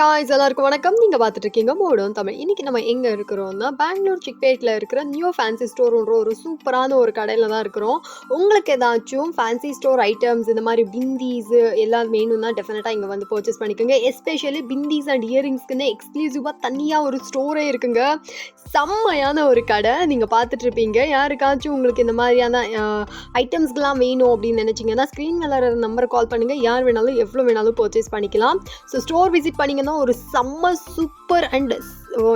Guys எல்லாருக்கும் வணக்கம். நீங்கள் பார்த்துட்டு இருக்கீங்க மோடும் தமிழ் இன்னைக்கு நம்ம எங்கே இருக்கிறோம்னா பெங்களூர் சிக்பேட்டில் இருக்கிற நியூ ஃபேன்சி ஸ்டோர்ன்ற ஒரு சூப்பரான ஒரு கடையில் தான் இருக்கிறோம். உங்களுக்கு ஏதாச்சும் ஃபேன்சி ஸ்டோர் ஐட்டம்ஸ் இந்த மாதிரி பிந்தீஸ் எல்லாம் வேணும்னா டெஃபினட்டாக இங்கே வந்து பர்ச்சேஸ் பண்ணிக்கோங்க. எஸ்பெஷலி பிந்தீஸ் அண்ட் இயரிங்ஸ்க்குன்னு எக்ஸ்க்ளூசிவாக தனியாக ஒரு ஸ்டோரே இருக்குங்க. செம்மையான ஒரு கடை. நீங்கள் பார்த்துட்டு இருப்பீங்க யாருக்காச்சும் உங்களுக்கு இந்த மாதிரியான ஐட்டம்ஸ்க்கெலாம் வேணும் அப்படின்னு நினச்சிங்கன்னா ஸ்க்ரீன் மேலே நம்பர் கால் பண்ணுங்கள் யார் வேணாலும் எவ்வளோ வேணாலும் பர்ச்சேஸ் பண்ணிக்கலாம். ஸோ ஸ்டோர் விசிட் பண்ணிங்க பார்த்தீங்கன்னா ஒரு செம்ம சூப்பர் அண்ட்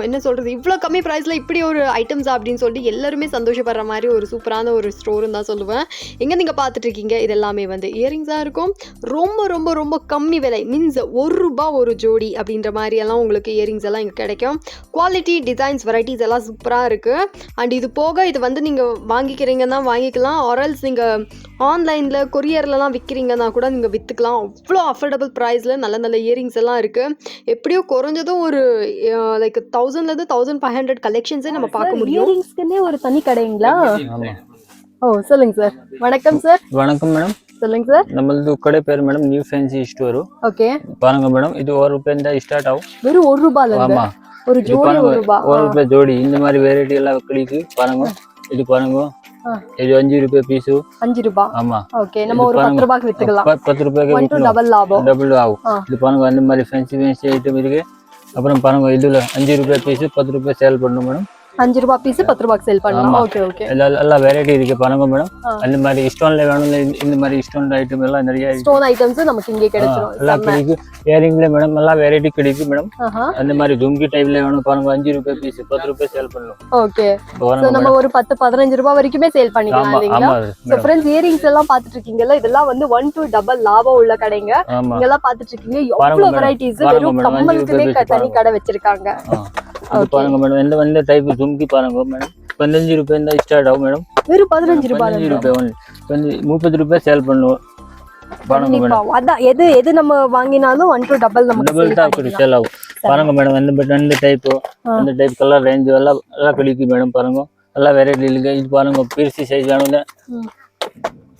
என்ன சொல்கிறது இவ்வளோ கம்மி ப்ரைஸில் இப்படி ஒரு ஐட்டம்ஸ் அப்படின்னு சொல்லிட்டு எல்லாருமே சந்தோஷப்படுற மாதிரி ஒரு சூப்பரான ஒரு ஸ்டோருன்னு தான் சொல்லுவேன். எங்கே நீங்கள் பார்த்துட்டு இருக்கீங்க? இது எல்லாமே வந்து இயரிங்ஸாக இருக்கும். ரொம்ப ரொம்ப ரொம்ப கம்மி விலை. மீன்ஸ் ஒரு ரூபா ஒரு ஜோடி அப்படின்ற மாதிரியெல்லாம் உங்களுக்கு இயரிங்ஸ் எல்லாம் இங்கே கிடைக்கும். குவாலிட்டி டிசைன்ஸ் வெரைட்டிஸ் எல்லாம் சூப்பராக இருக்குது அண்ட் இது போக இது வந்து நீங்கள் வாங்கிக்கிறீங்கன்னா வாங்கிக்கலாம். ஆரல்ஸ் நீங்கள் ஆன்லைனில் கொரியர்லலாம் விற்கிறீங்கன்னா கூட நீங்கள் விற்றுக்கலாம் அவ்வளோ அஃபோர்டபுள் ப்ரைஸில் நல்ல நல்ல இயரிங்ஸ் எல்லாம் இருக்குது எப்படியோ குறைஞ்சதும் ஒரு லைக் தௌசண்ட்ல இருந்து தௌசண்ட் ஃபைவ் ஹண்ட்ரட் கலெக்ஷன்ஸே நம்ம பார்க்க முடியும். இயரிங்ஸ்க்குன்னே ஒரு தனி கடைங்களா? ஓ சொல்லுங்க சார். வணக்கம் சார். வணக்கம் மேடம். சொல்லுங்க ಸರ್ ನಮ್ಮದು ಕಡೆ peer madam new fancy store okay ಬಾರಂಗ madam ಇದು ஒரு ರೂಪಾಯಿಂದ ஸ்டார்ட் ஆகும். வெறும் ஒரு ரூபாயில இருந்து ஒரு ஜோடி ஒரு ரூபாய் ஜோடி. இந்த மாதிரி வெரைட்டி எல்லாம் கிடைக்கு பாருங்க இது பாருங்க. இது அஞ்சு ரூபாய் பீஸ் அஞ்சு ரூபாய் ஆமா. ஓகே நம்ம ஒரு பத்து ரூபாய்க்கு வித்துக்கலாம். பத்து ரூபாய்க்கு டபுள் லாபம் டபுள் ஆகும். இது பாருங்க அந்த மாதிரி ஃபேன்சி ஃபேன்சி ஐட்டம் இருக்கு. அப்புறம் பாருங்க இதில் அஞ்சு ரூபாய் பீஸு பத்து ரூபாய் சேல் பண்ணணும் மேடம் அஞ்சு ரூபாய் பீஸ் பத்து ரூபாய்க்கு சேல் பண்ணலாம். ஓகே ஓகே எல்லாம் வெரைட்டி இருக்கு பாருங்க மேடம். அந்த மாதிரி ஸ்டோன்ல வேணும் இந்த- மாதிரி ஸ்டோன் ஐட்டம் எல்லாம் நிறைய. ஸ்டோன் ஐட்டம்ஸ் நமக்கு இங்கே கிடைச்சிரும். எல்லாம். கிடைக்கும் இயரிங்ல மேடம் எல்லாம் வெரைட்டி கிடைக்கும் மேடம் அந்த மாதிரி ஜும்கி டைப்ல வேணும் பாருங்க அஞ்சு ரூபாய் பீஸ் பத்து ரூபாய் சேல் பண்ணணும் ஓகே நம்ம ஒரு பத்து பதினஞ்சு ரூபாய் வரைக்குமே சேல் பண்ணிக்கலாம் இல்லைங்களா? சோ ஃப்ரெண்ட்ஸ் இயரிங்ஸ் எல்லாம் பாத்துட்டு இருக்கீங்கல்ல இதெல்லாம் வந்து ஒன் டு டபுள் லாபம் உள்ள கடைங்க. இங்கெல்லாம் பாத்துட்டு இருக்கீங்க எவ்வளவு. வெரைட்டிஸ் வெறும் ரூபாய் தனி. கடை வச்சிருக்காங்க. அது பாருங்க மேடம் இந்த இந்த டைப் ஜும்கி பாருங்க மேடம் பதினஞ்சு ரூபாய் தான் ஸ்டார்ட் ஆகும் மேடம் வெறும் பதினஞ்சு ரூபாய் பதினஞ்சு ரூபாய் ஒன்லி முப்பது ரூபாய் சேல் பண்ணுவோம். பாருங்க மேடம் அதான் எது எது நம்ம வாங்கினாலும் ஒன் டு டபுள் நமக்கு டபுள் பண்ணிக்கலாம். சேல் ஆகும். பாருங்க மேடம் பட் இந்த டைப் ஆ. இந்த டைப் கலர் ரேஞ்ச் எல்லாம் எல்லாம் கிடைக்கும் மேடம் பாருங்க. எல்லாம் வெரைட்டி இருக்கு. இது பாருங்க பிரிசி சைஸ் வேணும்ல. ம்.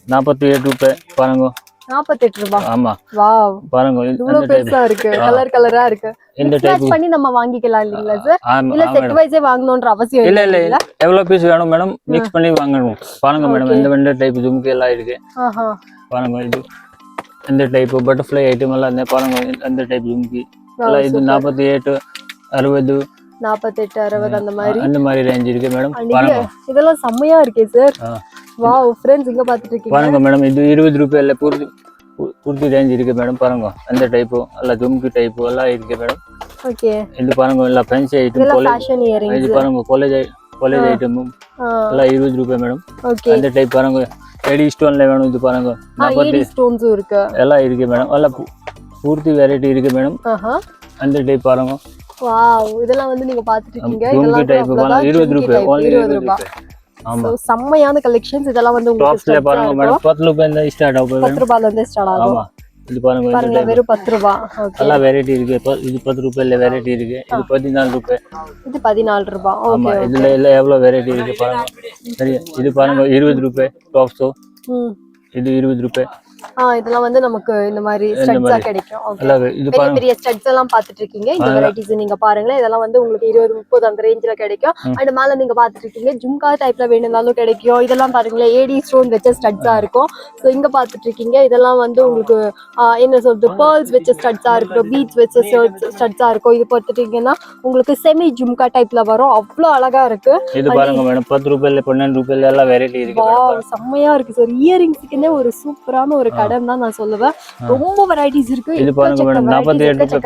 நாற்பத்தி எட்டு ரூபாய் பாருங்க. நாற்பத்தெட்டு ரூபாய் ஆமா. வாவ். பாருங்க இந்த இவ்வளவு பெருசா இருக்கு. கலர் கலரா இருக்கு. இந்த டைப் பண்ணி நம்ம வாங்கிக்கலாம் இல்லீங்களா சார் இல்ல செட் வைஸே வாங்கணும்ன்ற அவசியம் இல்ல இல்ல இல்ல. எவ்வளவு பீஸ் வேணும் மேடம் மிக்ஸ் பண்ணி வாங்கணும். பாருங்க மேடம். இந்த வெண்ட டைப் ஜும்கி எல்லாம் இருக்கு. ஆஹா. பாருங்க இது இந்த டைப் பட்டர்ஃப்ளை ஐட்டம் எல்லாம் இந்த பாருங்க அந்த டைப் ஜும்கி எல்லாம் இது. நாற்பத்தி எட்டு அறுபது. நாற்பத்தெட்டு அறுபது அந்த மாதிரி. அந்த மாதிரி ரேஞ்ச் இருக்கு மேடம் இதெல்லாம் செம்மையா இருக்கே சார். வாவ் ஃப்ரெண்ட்ஸ் இங்க பாத்துட்டு இருக்கீங்க பாருங்க மேடம் இது இருபது ரூபாயில பூர்த்தி பூர்த்தி ரேஞ்ச் இருக்கு மேடம் பாருங்க. அந்த டைப்பு எல்லாம் ஜும்கி டைப்பு எல்லாம் இருக்கு மேடம் ஓகே இது பாருங்க எல்லாம் ஃபேன்சி ஐட்டம் காலேஜ் இது பாருங்க காலேஜ் காலேஜ் ஐட்டமும் எல்லாம் இருபது ரூபாய் மேடம் ஓகே அந்த டைப் பாருங்க எடி ஸ்டோன்ல வேணும் இது பாருங்க. நாற்பத்தி ஸ்டோன்ஸும் இருக்கு. எல்லாம் இருக்கு மேடம் எல்லாம் பூர்த்தி வெரைட்டி இருக்கு மேடம் அந்த டைப் பாருங்க. வாவ் இதெல்லாம் வந்து நீங்க பாத்துட்டு இருக்கீங்க இதெல்லாம் டைப் பாருங்க இருபது ரூபாய் only இருபது இருபது ரூபாய். ரூபாய் So, செம்மையான கலெக்ஷன்ஸ் இதெல்லாம் வந்து உங்களுக்கு பாருங்க. மேடம் பத்து ரூபாய் இருந்தா ஸ்டார்ட் ஆகும் பத்து ரூபாயில இருந்து ஸ்டார்ட் ஆகும். இது பாருங்க பாருங்க. வெறும் பத்து ரூபா. எல்லாம் வெரைட்டி இருக்கு. இது பத்து ரூபாயில வெரைட்டி இருக்கு. இது பதினாலு ரூபாய் இது பதினாலு ரூபா. ஆமா. இதுல எல்லாம் எவ்வளவு வெரைட்டி இருக்கு பாருங்க. சரி இது பாருங்க இருபது ரூபாய். டாப்ஸோ இது இருபது ரூபாய். இதெல்லாம் வந்து நமக்கு இந்த மாதிரி ஸ்டட்ஸா. கிடைக்கும். பெரிய பெரிய ஸ்டட்ஸ் எல்லாம் பாத்துட்டு இருக்கீங்க இந்த வெரைட்டிஸ் நீங்க பாருங்களேன். இதெல்லாம் வந்து உங்களுக்கு இருபது முப்பது அந்த ரேஞ்சில கிடைக்கும். அண்ட் மேல நீங்க பாத்துட்டு இருக்கீங்க ஜும்கா டைப்ல வேணும்னாலும் கிடைக்கும். இதெல்லாம் பாருங்களேன். ஏடி ஸ்டோன் வச்ச ஸ்டட்ஸா இருக்கும். ஸோ இங்க பாத்துட்டு இருக்கீங்க இதெல்லாம் வந்து உங்களுக்கு என்ன சொல்றது? பேர்ல்ஸ் வச்ச ஸ்டட்ஸா இருக்கும். பீட்ஸ் வச்ச ஸ்டட்ஸா இருக்கும். இது பார்த்துட்டீங்கன்னா உங்களுக்கு செமி ஜும்கா டைப்ல வரும். அவ்வளோ அழகா இருக்கு. இது பாருங்க மேடம் பத்து ரூபாயில பன்னெண்டு ரூபாயில எல்லாம் வெரைட்டி இருக்கு. செம்மையா இருக்கு சார் இயரிங்ஸ்க்குன்னே ஒரு சூப்பரான ஒரு கடன் தான் நான் சொல்லுவேன். ரொம்ப வெரைட்டிஸ் இருக்கு.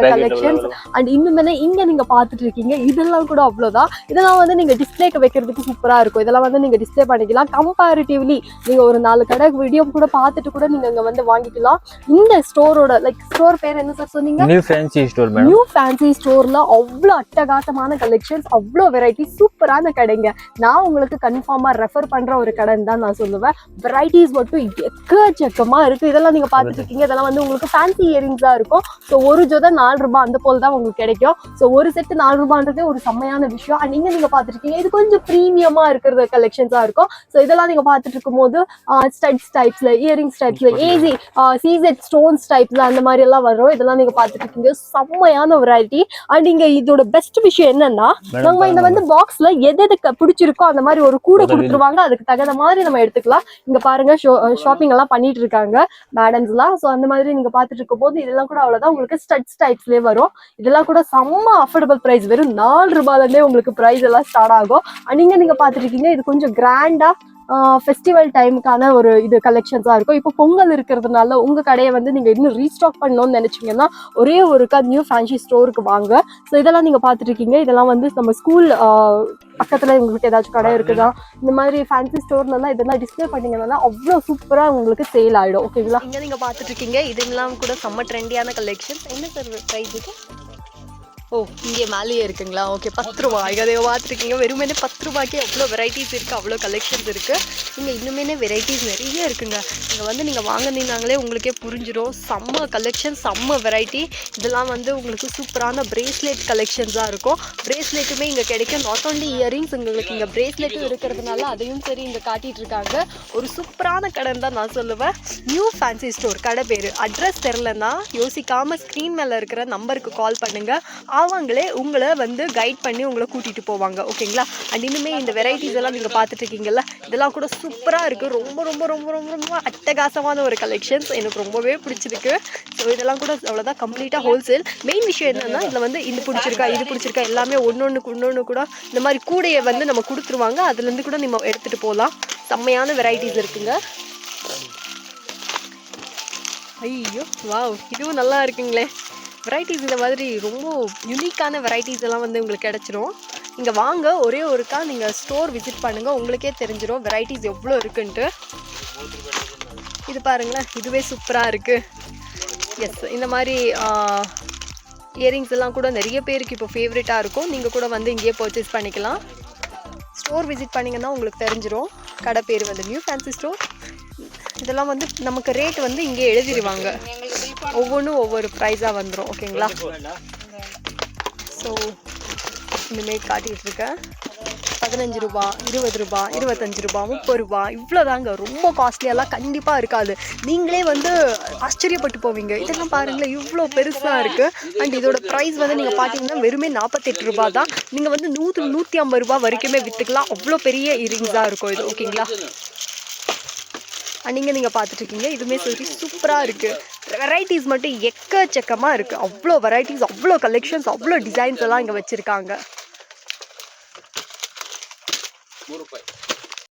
கலெக்ஷன்ஸ் அண்ட் இன்னுமே இங்க நீங்க பாத்துட்டு இருக்கீங்க. இதெல்லாம் கூட அவ்வளவுதான். இதெல்லாம் வந்து நீங்க டிஸ்பிளேக்கு வைக்கிறதுக்கு சூப்பரா இருக்கும். இதெல்லாம் வந்து நீங்க டிஸ்ப்ளே பண்ணிக்கலாம். கம்பேரிட்டிவ்லி நீங்க ஒரு நாலு கடை வீடியோ கூட பார்த்துட்டு கூட நீங்க இங்க வந்து வாங்கிக்கலாம். இந்த ஸ்டோரோட லைக் ஸ்டோர் பேர் என்ன சார் சொன்னீங்க? New fancy store madam new fancy ஸ்டோர்ல அவ்வளோ அட்டகாசமான கலெக்ஷன்ஸ் அவ்வளோ வெரைட்டி சூப்பரான கடைங்க. நான் உங்களுக்கு கன்ஃபார்மா ரெஃபர் பண்ற ஒரு கடைன்னு தான் நான் சொல்லுவேன். வெரைட்டிஸ் மட்டும் எக்கச்சக்கமா இருக்கு. இதெல்லாம் நீங்க பாத்துட்டு இருக்கீங்க இதெல்லாம் வந்து உங்களுக்கு ஃபேன்சி இயரிங்ஸா இருக்கும். ஸோ ஒரு ஜோதை நாலு ரூபாய் அந்த போல் தான் உங்களுக்கு கிடைக்கும். ஸோ ஒரு செட்டு நாலு ரூபான்றதே ஒரு செம்மையான விஷயம். அண்ட் இங்க நீங்க பாத்துட்டு இருக்கீங்க இது கொஞ்சம் ப்ரீமியமா இருக்கிற கலெக்ஷன்ஸா இருக்கும். ஸோ இதெல்லாம் நீங்க பாத்துட்டு இருக்கும்போது ஸ்டட்ஸ் டைப்ஸ்ல இயரிங்ஸ் டைப்ஸ்ல ஏசி சீசெட் ஸ்டோன்ஸ் டைப்ஸ்ல அந்த மாதிரி எல்லாம் வரும். இதெல்லாம் நீங்க பாத்துட்டு இருக்கீங்க செம்மையான வெரைட்டி அண்ட் இங்க இதோட பெஸ்ட் விஷயம் என்னன்னா நம்ம இந்த வந்து பாக்ஸ்ல எது எது பிடிச்சிருக்கோ அந்த மாதிரி ஒரு கூடை கொடுத்துருவாங்க. அதுக்கு தகுந்த மாதிரி நம்ம எடுத்துக்கலாம். இங்க பாருங்க ஷாப்பிங் எல்லாம் பண்ணிட்டு இருக்காங்க மேடம்ஸ் எல்லாம் சோ அந்த மாதிரி நீங்க பாத்துட்டு இருக்கும்போது இதெல்லாம் கூட அவ்வளவுதான். உங்களுக்கு ஸ்டட்ஸ் டைப்ஸ்லேயே வரும். இதெல்லாம் கூட செம்ம அஃபோர்டபுள் பிரைஸ் வெறும் நாலு ரூபாயிலேருந்தே உங்களுக்கு பிரைஸ் எல்லாம் ஸ்டார்ட் ஆகும். நீங்கள் நீங்கள் நீங்க இருக்கீங்க. இது கொஞ்சம் கிராண்டா ஃபெஸ்டிவல் டைமுக்கான ஒரு இது கலெக்ஷன்ஸாக இருக்கும். இப்போ பொங்கல் இருக்கிறதுனால உங்கள் கடையை வந்து நீங்கள் இன்னும் ரீஸ்டாக் பண்ணணும்னு நினச்சிங்கன்னா ஒரே ஒருக்கா நியூ ஃபேன்சி ஸ்டோருக்கு வாங்க. ஸோ இதெல்லாம் நீங்கள் பார்த்துட்ருக்கீங்க இதெல்லாம் வந்து நம்ம ஸ்கூல் பக்கத்தில் உங்களுக்கு ஏதாச்சும் கடை இருக்குதா? இந்த மாதிரி ஃபேன்சி ஸ்டோர்லலாம் இதெல்லாம் டிஸ்பிளே பண்ணிங்கன்னா அவ்வளோ சூப்பராக உங்களுக்கு சேல் ஆகிடும் ஓகேங்களா இங்கே நீங்கள் பார்த்துட்ருக்கீங்க இதெல்லாம் கூட செம்ம ட்ரெண்டியான கலெக்ஷன் என்ன சார் ப்ரைஸுக்கு ஓ இங்கே மேலேயே இருக்குங்களா? ஓகே பத்து ரூபா. இங்கே அதை பார்த்துருக்கீங்க. வெறுமனே பத்து ரூபாய்க்கே அவ்வளோ வெரைட்டிஸ் இருக்குது அவ்வளோ கலெக்ஷன்ஸ் இருக்குது இங்கே இன்னுமே வெரைட்டிஸ் நிறைய இருக்குங்க. இங்கே வந்து நீங்கள் வாங்கினீங்கனாங்களே உங்களுக்கே புரிஞ்சிடும் செம்ம கலெக்ஷன் செம்ம வெரைட்டி இதெல்லாம் வந்து உங்களுக்கு சூப்பரான பிரேஸ்லெட் கலெக்ஷன்ஸாக இருக்கும். பிரேஸ்லெட்டுமே இங்கே கிடைக்கும். நாட் ஓன்லி இயரிங்ஸ் உங்களுக்கு இங்கே பிரேஸ்லெட்டும் இருக்கிறதுனால அதையும் சரி இங்கே காட்டிகிட்டு இருக்காங்க ஒரு சூப்பரான கடைன்னு தான் நான் சொல்லுவேன். நியூ ஃபேன்சி ஸ்டோர் கடை பேர். அட்ரஸ் தெரிலன்னா யோசிக்காமல் ஸ்க்ரீன் மேலே இருக்கிற நம்பருக்கு கால் பண்ணுங்கள் அவங்களே உங்களை வந்து கைட் பண்ணி உங்களை கூட்டிகிட்டு போவாங்க ஓகேங்களா அண்ட் இனிமேல் இந்த வெரைட்டிஸ் எல்லாம் நீங்கள் பார்த்துட்டு இருக்கீங்கல்ல இதெல்லாம் கூட சூப்பராக இருக்குது ரொம்ப ரொம்ப ரொம்ப ரொம்ப ரொம்ப அட்டகாசமான ஒரு கலெக்ஷன்ஸ் எனக்கு ரொம்பவே பிடிச்சிருக்கு. ஸோ இதெல்லாம் கூட அவ்வளோதான் கம்ப்ளீட்டாக ஹோல்சேல் மெயின் விஷயம் என்னன்னா இதில் வந்து இது பிடிச்சிருக்கா இது பிடிச்சிருக்கா எல்லாமே ஒன்று ஒன்றுக்கு இன்னொன்று கூட இந்த மாதிரி கூடையை வந்து நம்ம கொடுத்துருவாங்க. அதுலேருந்து கூட நம்ம எடுத்துகிட்டு போகலாம் செம்மையான வெரைட்டிஸ் இருக்குங்க. ஐயோ வாவ் இதுவும் நல்லா இருக்குங்களே. வெரைட்டிஸ் இந்த மாதிரி ரொம்ப யூனிக்கான வெரைட்டிஸ் எல்லாம் வந்து உங்களுக்கு கிடச்சிரும். இங்கே வாங்க ஒரே ஒருக்கா நீங்கள் ஸ்டோர் விசிட் பண்ணுங்கள் உங்களுக்கே தெரிஞ்சிடும் வெரைட்டிஸ் எவ்வளோ இருக்குன்ட்டு. இது பாருங்களேன் இதுவே சூப்பராக இருக்குது எஸ் இந்த மாதிரி இயரிங்ஸ் எல்லாம் கூட நிறைய பேருக்கு இப்போ ஃபேவரெட்டாக இருக்கும். நீங்கள் கூட வந்து இங்கேயே பர்ச்சேஸ் பண்ணிக்கலாம். ஸ்டோர் விசிட் பண்ணிங்கன்னா உங்களுக்கு தெரிஞ்சிரும். கடை பேர் வந்து நியூ ஃபேன்சி ஸ்டோர் இதெல்லாம் வந்து நமக்கு ரேட் வந்து இங்கே எழுதிடுவாங்க ஒவ்வொன்றும் ஒவ்வொரு ப்ரைஸாக வந்துடும் ஓகேங்களா ஸோ இனிமேல் காட்டிகிட்டு இருக்கேன் பதினஞ்சு ரூபா இருபது ரூபா இருபத்தஞ்சு ரூபா முப்பது ரூபா இவ்வளோதாங்க ரொம்ப காஸ்ட்லியெல்லாம் கண்டிப்பாக இருக்காது. நீங்களே வந்து ஆச்சரியப்பட்டு போவீங்க. இதெல்லாம் பாருங்களேன் இவ்வளோ பெருசாக இருக்குது அண்ட் இதோட ப்ரைஸ் வந்து நீங்கள் பார்த்தீங்கன்னா வெறுமே நாற்பத்தெட்டு ரூபா தான். நீங்கள் வந்து நூற்று நூற்றி ஐம்பது ரூபா வரைக்குமே விற்றுக்கலாம் அவ்வளோ பெரிய இயரிங்ஸாக இருக்கும் இது ஓகேங்களா நீங்கள் நீங்கள் பார்த்துட்டு இருக்கீங்க. இதுவுமே சரி சூப்பராக இருக்குது வெரைட்டிஸ் மட்டும் எக்கச்சக்கமாக இருக்குது அவ்வளோ வெரைட்டிஸ் அவ்வளோ கலெக்ஷன்ஸ் அவ்வளோ டிசைன்ஸ் எல்லாம் இங்கே வச்சுருக்காங்க.